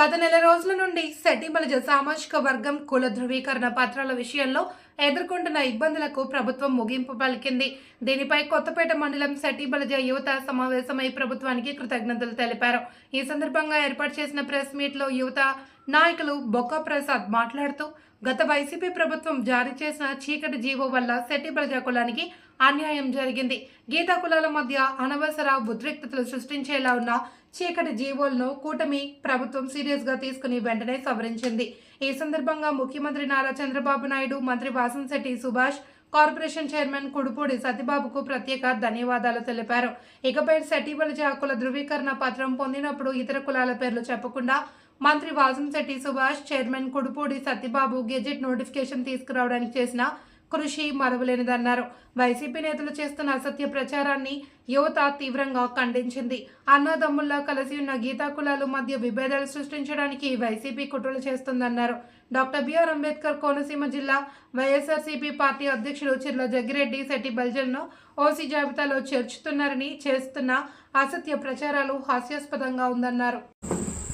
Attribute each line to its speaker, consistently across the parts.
Speaker 1: గత నెల రోజుల నుండి సెట్టిబలజ సామాజిక వర్గం కుల ధృవీకరణ పత్రాల విషయంలో ఎదుర్కొంటున్న ఇబ్బందులకు ప్రభుత్వం ముగింపు పలికింది. దీనిపై కొత్తపేట మండలం సెటిబలజ యువత సమావేశమై ప్రభుత్వానికి కృతజ్ఞతలు తెలిపారు. ఈ సందర్భంగా ఏర్పాటు చేసిన ప్రెస్ మీట్లో యువత నాయకులు బొక్క ప్రసాద్ మాట్లాడుతూ గత వైసీపీ ప్రభుత్వం జారీ చేసిన చీకటి జీవో వల్ల శెట్టి ప్రజా కులానికి అన్యాయం జరిగింది. గీతా కులాల మధ్య అనవసర ఉద్రిక్తతలు సృష్టించేలా ఉన్న చీకటి జీవోలను కూటమి ప్రభుత్వం సీరియస్గా తీసుకుని వెంటనే సవరించింది. ఈ సందర్భంగా ముఖ్యమంత్రి నారా చంద్రబాబు నాయుడు మంత్రి వాసంశెట్టి సుభాష్ కార్పొరేషన్ చైర్మన్ కుడుపూడి సతిబాబుకు ప్రత్యేక ధన్యవాదాలు తెలిపారు. ఇకపై సెటిబలజ హక్కుల ధృవీకరణ పత్రం పొందినప్పుడు ఇతర కులాల పేర్లు చెప్పకుండా మంత్రి Vasamsetti Subhash chairman Kudupudi Satyababu gazette notification తీసుకురావడానికి చేసిన కృషి మరువలేనిదన్నారు. వైసీపీ నేతలు చేస్తున్న అసత్య ప్రచారాన్ని యువత తీవ్రంగా ఖండించింది. అన్నదమ్ముల్లో కలిసి ఉన్న గీతా కులాలు మధ్య విభేదాలు సృష్టించడానికి వైసీపీ కుట్రలు చేస్తుందన్నారు. Doctor B R Ambedkar Konaseema జిల్లా వైఎస్ఆర్సీపీ పార్టీ అధ్యక్షుడు చిర్ల జగ్గిరెడ్డి శెట్టి బల్జల్ను ఓసీ జాబితాలో చేర్చుతున్నారని చేస్తున్న అసత్య ప్రచారాలు హాస్యాస్పదంగా ఉందన్నారు.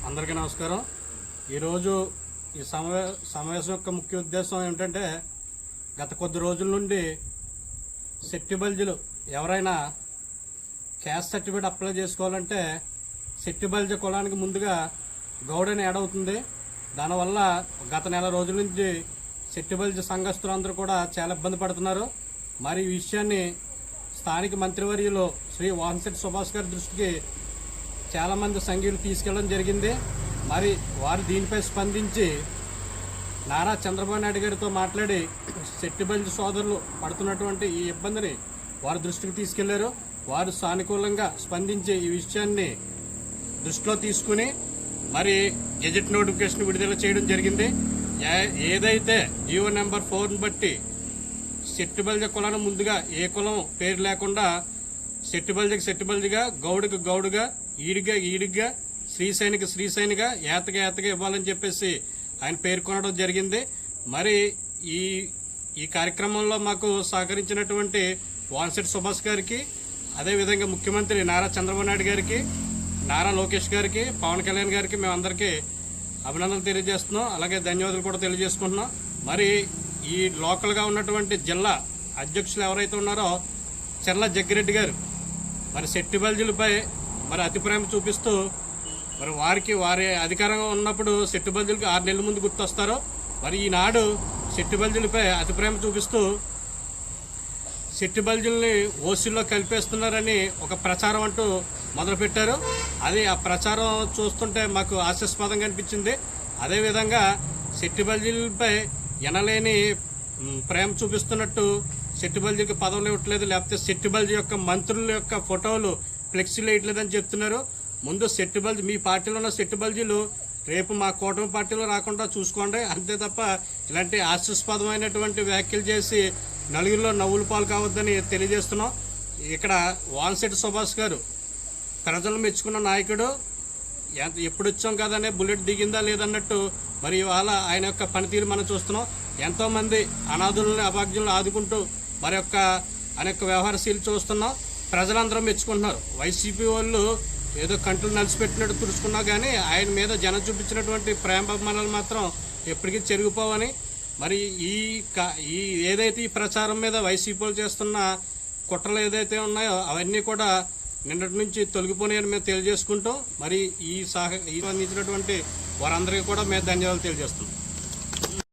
Speaker 2: అందరికీ నమస్కారం. ఈరోజు ఈ సమావేశం యొక్క ముఖ్య ఉద్దేశం ఏమిటంటే గత కొద్ది రోజుల నుండి సెట్టిబల్జులు ఎవరైనా క్యాస్ట్ సర్టిఫికేట్ అప్లై చేసుకోవాలంటే సెట్టిబల్జ కులానికి ముందుగా గౌడని యాడ్ అవుతుంది. దానివల్ల గత నెల రోజుల నుంచి సెట్టిబల్జ సంఘస్థులందరూ కూడా చాలా ఇబ్బంది పడుతున్నారు. మరి ఈ విషయాన్ని స్థానిక మంత్రివర్యులు శ్రీ వాన్సెట్ సుభాష్ గారి దృష్టికి చాలామంది సంఘీయులు తీసుకెళ్ళడం జరిగింది. మరి వారు దీనిపై స్పందించి నారా చంద్రబాబు నాయుడు గారితో మాట్లాడి శెట్టిబంది సోదరులు పడుతున్నటువంటి ఈ ఇబ్బందిని వారి దృష్టికి తీసుకెళ్ళారు. వారు సానుకూలంగా స్పందించి ఈ విషయాన్ని దృష్టిలో తీసుకుని మరి గెజెట్ నోటిఫికేషన్ విడుదల చేయడం జరిగింది. ఏ- ఏదైతే జియో నెంబర్ ఫోర్ని బట్టి శెట్టిబల్జ కులాన్ని ముందుగా ఏ కులం పేరు లేకుండా శెట్టిబల్జకి సెట్టుబల్జిగా గౌడుకు గౌడుగా ఈడిగా ఈడిగా శ్రీశైనికి శ్రీశైనిగా ఏతగా ఏతగా ఇవ్వాలని చెప్పేసి ఆయన పేర్కొనడం జరిగింది. మరి ఈ ఈ కార్యక్రమంలో మాకు సహకరించినటువంటి వాన్సెట్ సుభాష్ గారికి అదేవిధంగా ముఖ్యమంత్రి నారా చంద్రబాబు నాయుడు గారికి నారా లోకేష్ గారికి పవన్ కళ్యాణ్ గారికి మేమందరికీ అభినందనలు తెలియజేస్తున్నాం. అలాగే ధన్యవాదాలు కూడా తెలియజేసుకుంటున్నాం. మరి ఈ లోకల్గా ఉన్నటువంటి జిల్లా అధ్యక్షులు ఎవరైతే ఉన్నారో చెర్ల జగ్గిరెడ్డి గారు మరి శెట్టి బల్జులపై మరి అతి ప్రేమ చూపిస్తూ మరి వారికి వారి అధికారంగా ఉన్నప్పుడు సెట్టు బల్జీలకు ఆరు నెలల ముందు గుర్తొస్తారో. మరి ఈనాడు సెట్టు బల్జీలపై అతి ప్రేమ చూపిస్తూ సెట్టు బల్జుల్ని ఓసీల్లో కలిపేస్తున్నారని ఒక ప్రచారం అంటూ మొదలుపెట్టారు. అది ఆ ప్రచారం చూస్తుంటే మాకు హాస్యాస్పదంగా అనిపించింది. అదేవిధంగా సెట్టు బల్జులపై ఎనలేని ప్రేమ చూపిస్తున్నట్టు సెట్టు బల్జీకి పదవులు ఇవ్వట్లేదు. లేకపోతే సెట్టు బల్జు యొక్క మంత్రుల యొక్క ఫోటోలు ఫ్లెక్సీలు వేయట్లేదని చెప్తున్నారు. ముందు సెట్ బల్జీ మీ పార్టీలో ఉన్న సెట్ బల్జీలు రేపు మా కూటమి పార్టీలో రాకుండా చూసుకోండి. అంతే తప్ప ఇలాంటి ఆశస్పదమైనటువంటి వ్యాఖ్యలు చేసి నలుగురిలో నవ్వులు పాలు కావద్దని తెలియజేస్తున్నాం. ఇక్కడ వాన్సెట్ సుభాష్ గారు ప్రజలు మెచ్చుకున్న నాయకుడు ఎంత- ఎప్పుడు వచ్చాం కదనే బుల్లెట్ దిగిందా లేదన్నట్టు మరి ఇవాళ ఆయన యొక్క పనితీరు మనం చూస్తున్నాం. ఎంతోమంది అనాథులని అభాగ్యులను ఆదుకుంటూ మరి యొక్క ఆయన యొక్క వ్యవహారశీలు చూస్తున్నాం. ప్రజలందరూ మెచ్చుకుంటున్నారు. వైసీపీ వాళ్ళు ఏదో కంట్లు నలిసిపెట్టినట్టు తుడుచుకున్నా కానీ ఆయన మీద జనం చూపించినటువంటి ప్రేమాభిమానాలు మాత్రం ఎప్పటికీ చెరిగిపోవని. మరి ఈ క- ఈ ఏదైతే ఈ ప్రచారం మీద వైసీపీలు చేస్తున్న కుట్రలు ఏదైతే ఉన్నాయో అవన్నీ కూడా నిన్నటి నుంచి తొలగిపోయాయని మేము తెలియజేసుకుంటాం మరి ఈ సహ ఈ స్పందించినటువంటి వారందరికీ కూడా మేము ధన్యవాదాలు తెలియజేస్తున్నాం.